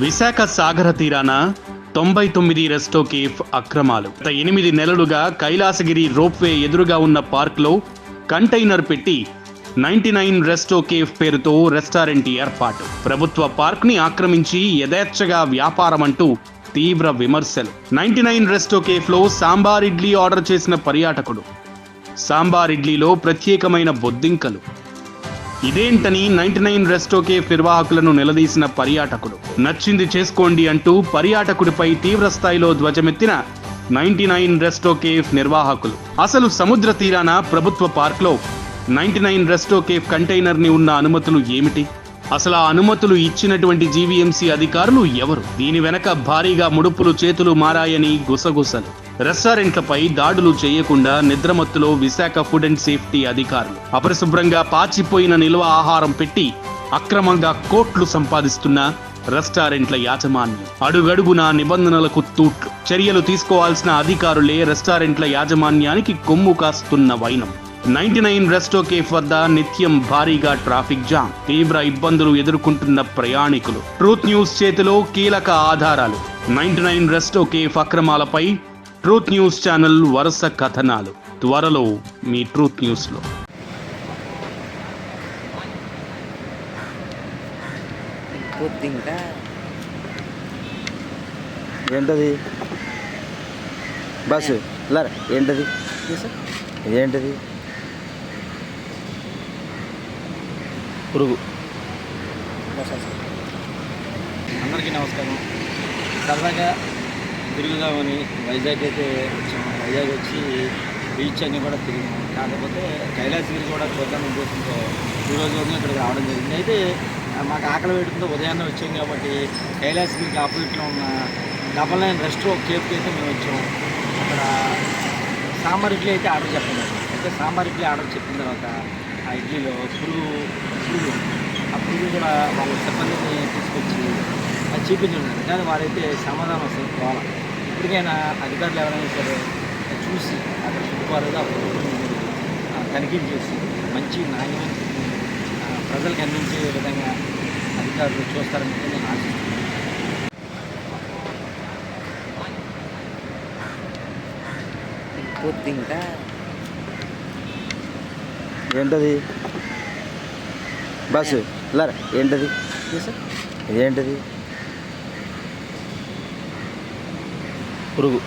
విశాఖ సాగర తీరాన తొంభై తొమ్మిది రెస్టో కేఫ్ అక్రమాలు. గత ఎనిమిది నెలలుగా కైలాసగిరి రోప్వే ఎదురుగా ఉన్న పార్క్లో కంటైనర్ పెట్టి నైన్టీ నైన్ రెస్టో కేఫ్ పేరుతో రెస్టారెంట్ ఏర్పాటు. ప్రభుత్వ పార్క్ని ఆక్రమించి యథేచ్ఛగా వ్యాపారం అంటూ తీవ్ర విమర్శలు. నైన్టీ నైన్ రెస్టో కేఫ్లో సాంబార్ ఇడ్లీ ఆర్డర్ చేసిన పర్యాటకుడు. సాంబార్ ఇడ్లీలో ప్రత్యేకమైన బొద్దింకలు. ఇదేంటని నైన్టీ నైన్ రెస్టో కేఫ్ నిర్వాహకులను నిలదీసిన పర్యాటకుడు. నచ్చింది చేసుకోండి అంటూ పర్యాటకుడిపై తీవ్ర స్థాయిలో ధ్వజమెత్తిన నైన్టీ నైన్ రెస్టో కేఫ్ నిర్వాహకులు. అసలు సముద్ర తీరాన ప్రభుత్వ పార్క్లో నైన్టీ నైన్ రెస్టో కేఫ్ ఉన్న అనుమతులు ఏమిటి? అసలు ఆ అనుమతులు ఇచ్చినటువంటి జీవీఎంసీ అధికారులు ఎవరు? దీని వెనక భారీగా ముడుపులు చేతులు మారాయని గుసగుసలు. రెస్టారెంట్లపై దాడులు చేయకుండా నిద్రమత్తులో విశాఖ ఫుడ్ అండ్ సేఫ్టీ అధికారులు. అపరిశుభ్రంగా పాచిపోయిన నిల్వ ఆహారం పెట్టి అక్రమంగా కోట్లు సంపాదిస్తున్న రెస్టారెంట్ల యాజమాన్యం. అడుగడుగున నిబంధనలకు తూట్లు. చర్యలు తీసుకోవాల్సిన అధికారులే రెస్టారెంట్ల యాజమాన్యానికి కొమ్ము కాస్తున్న వైనం. నైన్టీ నైన్ రెస్టో కేఫ్ వద్ద నిత్యం భారీగా ట్రాఫిక్ జామ్ తీవ్ర ఇబ్బందులు ఎదుర్కొంటున్న ప్రయాణికులు. ట్రూత్ న్యూస్ చేతిలో కీలక ఆధారాలు. నైన్టీ నైన్ రెస్టో కేఫ్ అక్రమాలపై ట్రూత్ న్యూస్ ఛానల్ వరుస కథనాలు. త్వరలో మీ ట్రూత్ న్యూస్లో పొద్దుంకా ఏంటది? బస్సు లరా ఏంటది పురుగు. అందరికీ నమస్కారం. సరదాగా తిరుగుదామని వైజాగ్ అయితే వచ్చాము. వైజాగ్ వచ్చి బీచ్ అన్నీ కూడా తిరిగాము. కాకపోతే కైలాసగిరి కూడా చూద్దాం ఉద్దేశంతో ఈరోజు ఉదయం ఇక్కడికి రావడం జరిగింది. అయితే మాకు ఆకలి వేయడంతో ఉదయాన్నే వచ్చాం కాబట్టి కైలాసగిరికి ఆపోజిట్లో ఉన్న డబల్ నైన్ ఒక కేఫ్కి అయితే మేము వచ్చాము. అక్కడ సాంబార్ ఇడ్లీ అయితే ఆర్డర్ చెప్పండి అయితే సాంబార్ ఇడ్లీ ఆర్డర్ చెప్పిన తర్వాత ఆ ఇడ్లీలో పురుగు పురుగు. ఆ పురుగు కూడా వాళ్ళ సిబ్బందిని తీసుకొచ్చి అది చూపించడం కానీ వారైతే సమాధానం అసలు పోవాలి ఇప్పటికైనా అధికారులు ఎవరైనా సరే చూసి అక్కడ చుట్టుపక్కల తనిఖీలు చేసి మంచి నాణ్యమైన ప్రజలకు అందించే విధంగా అధికారులు చూస్తారని నేను ఆశిస్తున్నాను. పొద్దుంకా ఏంటది? బస్సు లరా ఏంటది? ఇదేంటది? పురుగు.